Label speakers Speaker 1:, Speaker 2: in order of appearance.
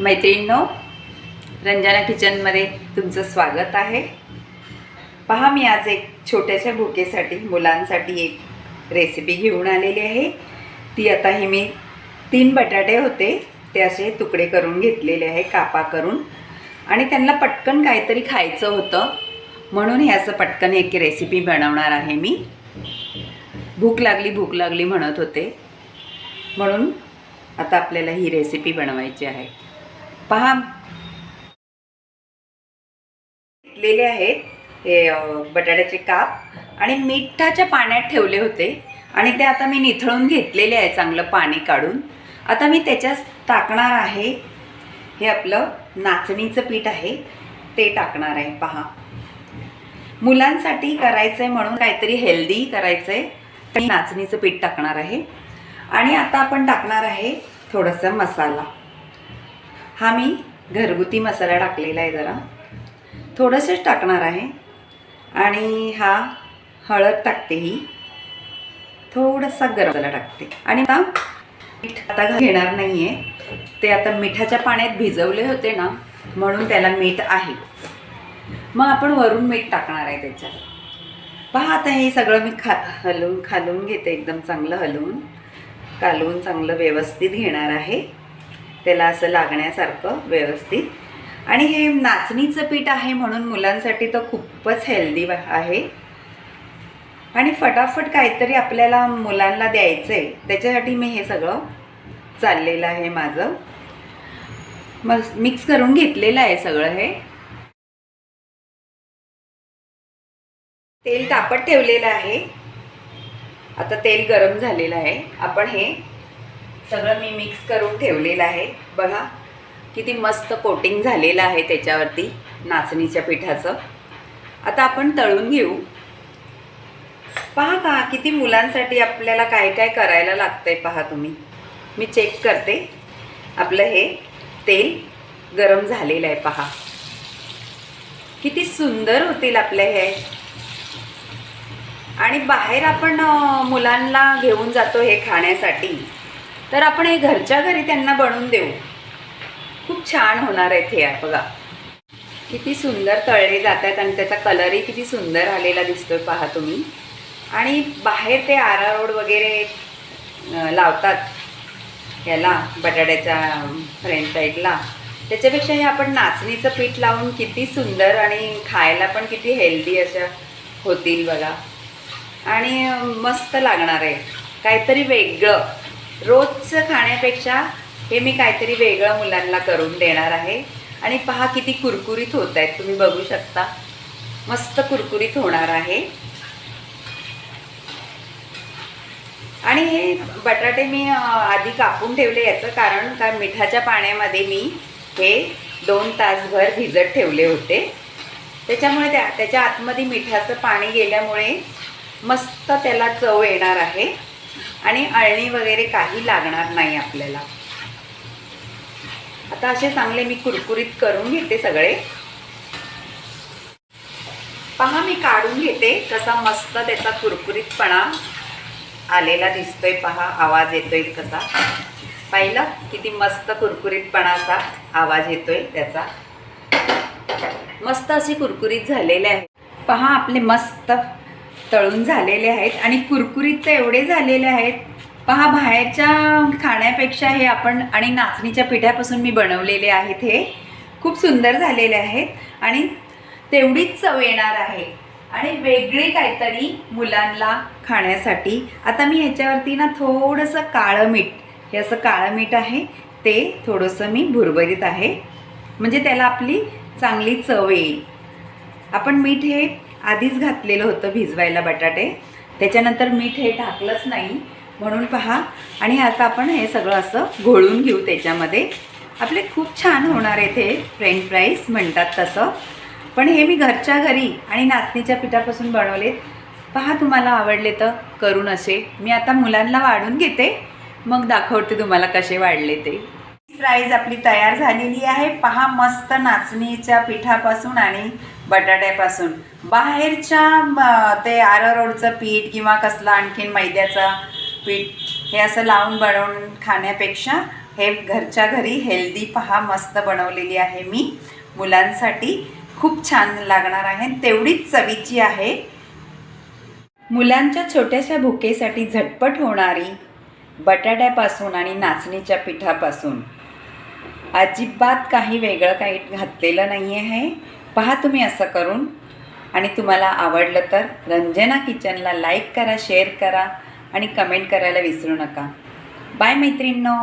Speaker 1: मैत्रिणींनो रंजना किचनमध्ये तुमचं स्वागत आहे. पहा मी आज एक छोट्याशा भुकेसाठी मुलांसाठी एक रेसिपी घेऊन आलेली आहे. ती आता ही मी तीन बटाटे होते ते असे तुकडे करून घेतलेले आहे कापा करून. आणि त्यांना पटकन काहीतरी खायचं होतं म्हणून हे असं पटकन एक रेसिपी बनवणार आहे मी. भूक लागली भूक लागली म्हणत होते. म्हणून आता आपल्याला ही रेसिपी बनवायची आहे. पहा. घेतलेले आहेत हे बटाट्याचे काप आणि मिठाच्या पाण्यात ठेवले होते आणि ते आता मी निथळून घेतलेले आहे चांगलं पाणी काढून. आता मी त्याच्यात टाकणार आहे. हे आपलं नाचणीचं पीठ आहे ते टाकणार आहे पहा. मुलांसाठी करायचं आहे म्हणून काहीतरी हेल्दी करायचं आहे तर नाचणीचं पीठ टाकणार आहे. आणि आता आपण टाकणार आहे थोडंसं मसाला. हा मी घरगुती मसाला टाकलेला आहे जरा. थोडंसंच टाकणार आहे. आणि हा हळद टाकते ही. थोडासा गरम मसाला टाकते. आणि आता मीठ आता घेणार नाही आहे ते आता मिठाच्या पाण्यात भिजवले होते ना म्हणून त्याला मीठ आहे. मग आपण वरून मीठ टाकणार आहे त्याच्यात. पहा आता हे सगळं मी खा हलवून खालून घेते. एकदम चांगलं हलवून. कालवून चांगलं व्यवस्थित घेणार आहे. त्याला असं लागण्यासारखं व्यवस्थित. आणि हे नाचणीचं पीठ आहे म्हणून मुलांसाठी तर खूपच हेल्दी आहे. आणि फटाफट काहीतरी आपल्याला मुलांना द्यायचं आहे त्याच्यासाठी मी हे सगळं चाललेलं आहे माझं. मग मिक्स करून घेतलेलं आहे सगळं हे. तेल तापत ठेवलेलं आहे. आता तेल गरम झालेलं आहे. आपण हे सगळं मी मिक्स करून ठेवलेलं आहे. बघा किती मस्त कोटिंग झालेलं आहे त्याच्यावरती नाचणीच्या पिठाचं. आता आपण तळून घेऊ. पहा का किती मुलांसाठी आपल्याला काय काय करायला लागतं आहे पहा तुम्ही. मी चेक करते. आपलं हे तेल गरम झालेलं आहे पहा. किती सुंदर होतील आपले हे. आणि बाहेर आपण मुलांना घेऊन जातो हे खाण्यासाठी. तर आपण हे घरच्या घरी त्यांना बनवून देऊ. खूप छान होणार आहेत हे बघा. किती सुंदर तळले जात आहेत आणि त्याचा कलरही किती सुंदर आलेला दिसतोय पहा तुम्ही. आणि बाहेर ते आरारोड वगैरे लावतात याला बटाट्याच्या फ्रेंच साईडला त्याच्यापेक्षा हे आपण नाचणीचं पीठ लावून किती सुंदर आणि खायला पण किती हेल्दी अशा होतील बघा. आणि मस्त लागणार आहे. काहीतरी वेगळं. रोजचं खाण्यापेक्षा हे मी काहीतरी वेगळं मुलांना करून देणार आहे. आणि पहा किती कुरकुरीत होत आहेत तुम्ही बघू शकता. मस्त कुरकुरीत होणार आहे. आणि हे बटाटे मी आधी कापून ठेवले याचं कारण का मिठाच्या पाण्यामध्ये मी हे दोन तासभर भिजत ठेवले होते. त्याच्यामुळे त्या त्याच्या आतमध्ये मिठाचं पाणी गेल्यामुळे मस्त त्याला चव येणार आहे. आणि अळणी वगैरे काही लागणार नाही आपल्याला. आता असे चांगले मी कुरकुरीत करून घेते सगळे. पहा मी काढून घेते. कसा मस्त त्याचा कुरकुरीतपणा आलेला दिसतोय. पहा आवाज येतोय कसा. पाहिलं? किती मस्त कुरकुरीतपणाचा आवाज येतोय त्याचा. मस्त असे कुरकुरीत झालेले आहे. पहा आपले मस्त तळून झालेले आहेत आणि कुरकुरीत तर एवढे झालेले आहेत. पहा बाहेरच्या खाण्यापेक्षा हे आपण आणि नाचणीच्या पिठापासून मी बनवलेले आहेत हे. खूप सुंदर झालेले आहेत आणि तेवढीच चव येणार आहे. आणि वेगळी काहीतरी मुलांना खाण्यासाठी. आता मी ह्याच्यावरती ना थोडंसं काळं मीठ हे असं काळं मीठ आहे ते थोडंसं मी भुरभरीत आहे. म्हणजे त्याला आपली चांगली चव येईल. आपण मीठ हे आधीच घातलेलं होतं भिजवायला बटाटे. त्याच्यानंतर मीठ हे टाकलंच नाही. म्हणून पहा. आणि आता आपण हे सगळं असं घोळून घेऊ त्याच्यामध्ये. आपले खूप छान होणार आहे ते फ्रेंच फ्राईज म्हणतात तसं. पण हे मी घरच्या घरी आणि नाचणीच्या पिठापासून बनवलेत. पहा तुम्हाला आवडले तर करून असे. मी आता मुलांना वाढून घेते. मग दाखवते तुम्हाला कसे वाढले ते. फ्राईज आपली तयार झालेली आहे. पहा मस्त नाचणीच्या पिठापासून आणि बटाट्यापासून. बाहेरच्या ते आरारोडचं पीठ किंवा कसलं आणखीन मैद्याचं पीठ हे असं लावून बनवून खाण्यापेक्षा हे घरच्या घरी हेल्दी पहा मस्त बनवलेली आहे मी. मुलांसाठी खूप छान लागणार आहे. तेवढीच चवीची आहे. मुलांच्या छोट्याशा भुकेसाठी झटपट होणारी बटाट्यापासून आणि नाचणीच्या पिठापासून. अजिबात काही वेगळं काही घातलेलं नाही आहे पहा तुम्ही असं करून. आणि तुम्हाला आवडलं तर रंजना किचनला लाईक करा शेअर करा आणि कमेंट करायला विसरू नका. बाय मैत्रिणींनो.